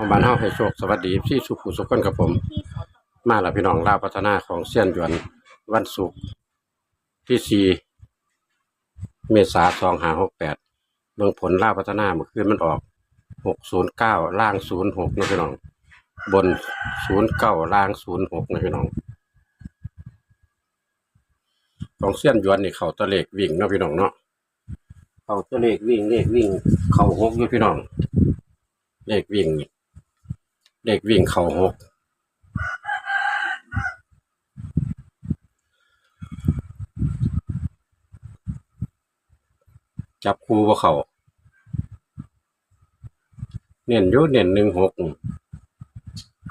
ของบ้านเฮาให้โชคสวัสดีที่สุขุสุขคนกับผม มาแล้วพี่น้องลาวพัฒนาของเซียนหยวนวันศุกร์ที่สี่เมษาสองห้าหกแปดเบื้องผลลาวพัฒนาเมื่อคืนมันออกหกศูนย์เก้าล่างศูนย์หกนะพี่น้อง บนศูนย์เก้าล่างศูนย์หกนะพี่น้องของเซียนหยวนนี่เขาตะเลขวิ่งเนาะพี่น้องเนาะเขาตะเลขวิ่งเลขวิ่ง เขาหกอยู่พี่น้องเลขวิ่งนี่ เลขวิ่งเข่าหกจับคู่ว่าเขาเน้นยุเน้นหนึ่งหก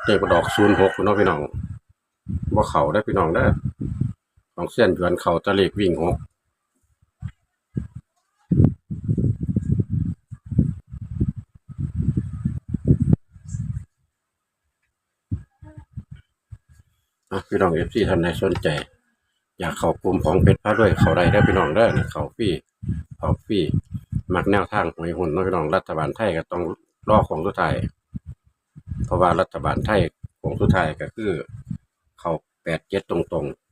เลขดอกศูนย์หกเนาะพี่น้องว่าเขาได้พี่น้องได้ของเส้นยวนเขาตะเลขวิ่งหก อะพี่น้องเอฟซีท่านใดสนใจ อยากเข้ากลุ่มของเพชรพระด้วยเขาได้ได้อพี่น้องได้อนะเขาฟรีเขาฟรีมักแนวทางหวยหุ่นเนาะพี่น้องรัฐบาลไทยก็ต้องรอของสุดท้ายเพราะว่ารัฐบาลไทยของสุดท้ายก็คือ เขาแปดเจ็ดตรงๆ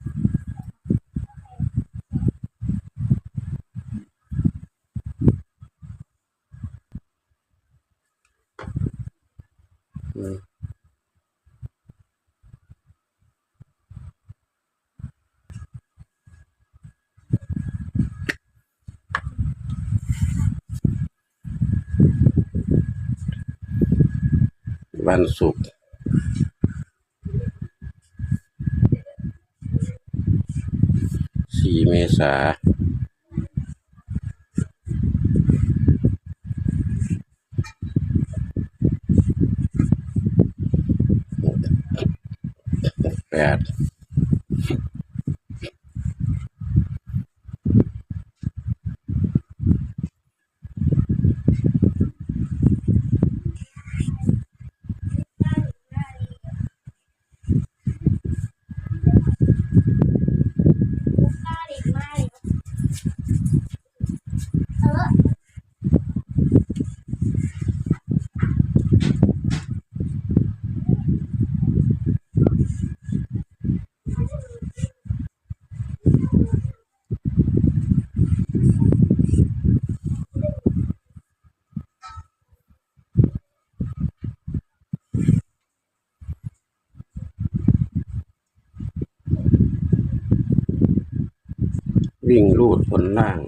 อืม วันศุกร์สี่เมษาแปด วิ่งลูดบนล่าง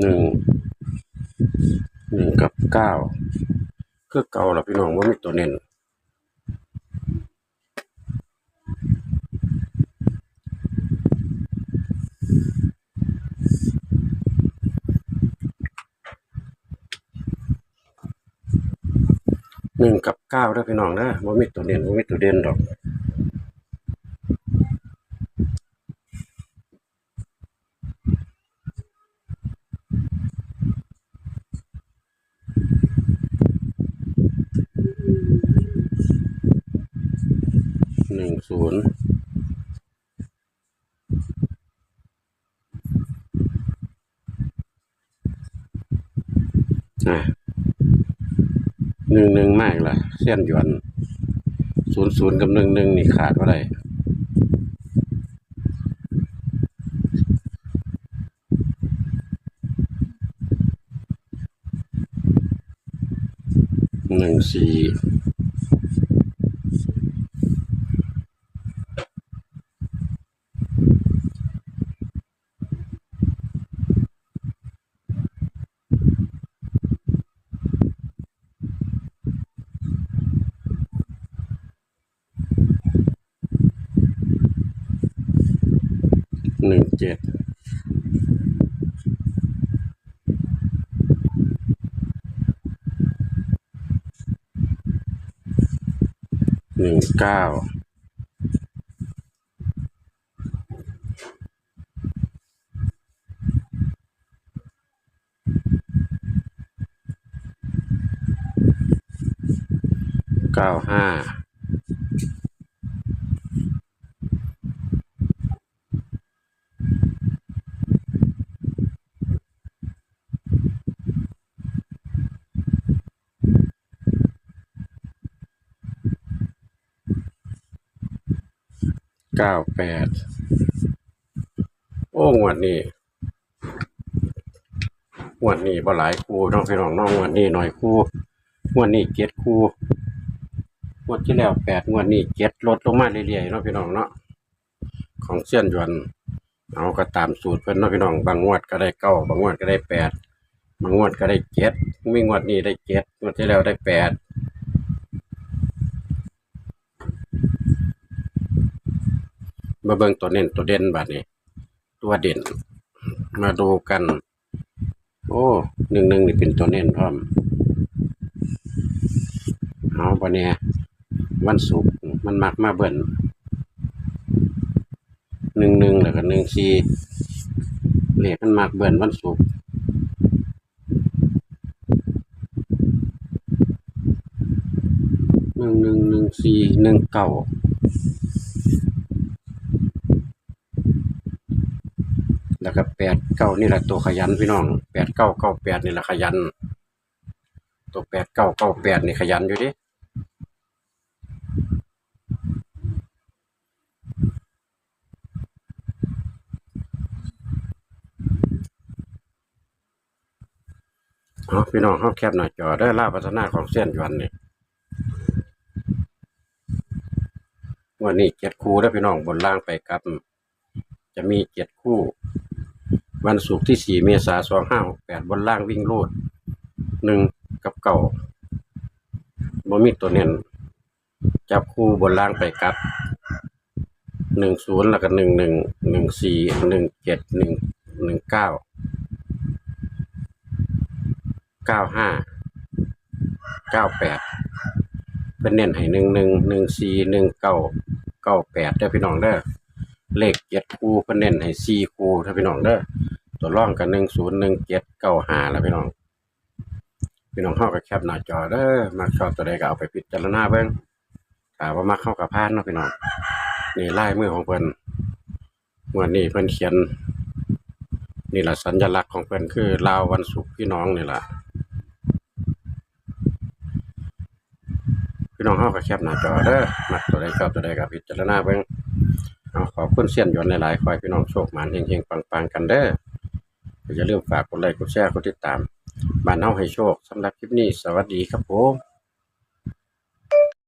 หนึ่งหนึ่งกับเก้าคือเก่าล่ะพี่น้องว่ามีตัวเน้นหนึ่งกับเก้าเด้อพี่น้องนะว่ามีตัวเน้นว่ามีตัวเด่นดอก ศูนย์อะหนึ่งหนึ่งมากล่ะเส้นหยวนศูนย์ศูนย์กับหนึ่งหนึ่งนี่ขาดว่าไรหนึ่งสี่ หนึ่งเจ็ดหนึ่งเก้าเก้าห้า เก้าแปดโอ้งวดนี้งวดนี้บ่หลายคู่น้องพี่น้องน้องงวดนี้หน่อยคู่งวดนี้เจ็ดคู่งวดที่แล้วแปดงวดนี้เจ็ดลดลงมาเรื่อยๆเนาะพี่น้องเนาะของเสี้ยนยวนเอาก็ตามสูตรเพิ่อนเนาะพี่น้องบางงวดก็ได้เก้าบางงวดก็ได้แปดบางงวดก็ได้เจ็ดมีงวดนี้ได้เจ็ดงวดที่แล้วได้แปด มาเบิ่งตัวเน้นตัวเด่นบัดนี้ ตัวเด่น มาดูกัน โอ้หนึ่งหนึ่งนี่เป็นตัวเน้นพร้อมเอาปะเนี่ยวันศุกร์มันมักมาเบิ่นหนึ่งหนึ่งแล้วก็หนึ่งสี่เลขมันมักเบิ่นวันศุกร์หนึ่งหนึ่งหนึ่งสี่หนึ่งเก้า แล้วก็แปดเก้านี่แหละตัวขยันพี่น้องแปดเก้าเก้าแปดนี่แหละขยัน ตัวแปดเก้าเก้าแปดนี่ขยันอยู่ดิเอาพี่น้องเขาแคบหน้าจอได้ล่าพัฒนาของเส้นยวนนี่วันนี้เจ็ดคู่แล้วพี่น้องบนล่างไปกลับ จะมีเจ็ดคู่ วันศุกร์ที่สี่เมษาสองห้าหกแปดบนล่างวิ่งโลดหนึ่งกับเก่าบ่มีตัวเน้นจับคู่บนล่างไปกับหนึ่งศูนย์แล้วก็หนึ่งหนึ่งหนึ่งสี่หนึ่งเจ็ดหนึ่งหนึ่งเก้าเก้าห้าเก้าแปดเป็นเน้นให้หนึ่งหนึ่งหนึ่งสี่หนึ่งเก้าเก้าแปดเด้อพี่น้องเด้อ เลขเจ็ดคู่เพิ่นเน้นให้สี่คู่ถ้าพี่น้องเด้อตัวร่องกันหนึ่งศูนย์หนึ่งเจ็ดเก้าห้าแล้วพี่น้อง พี่น้องเข้ากับแคปหน้าจอเด้อมักชอบตัวใดก็เอาไปพิจารณาเบิ่งถ้าว่ามักเข้ากับพานเนาะพี่น้องนี่ลายมือของเพิ่นงวันนี้เพิ่นเขียน นี่แหละสัญลักษณ์ของเพิ่นคือลาววันศุกร์พี่น้องนี่แหละพี่น้องเข้ากับแคปหน้าจอเด้อมักตัวใดชอบตัวใดก็พิจารณาเบิ่ง เอาขอบคุณเสียนหยวนหลายๆคอยพี่น้องโชคหมานเฮงๆปังๆกันเด้ออย่าลืมฝากกดไลค์กดแชร์กดติดตามบ้านเฮาให้โชคสำหรับคลิปนี้ สวัสดีครับผม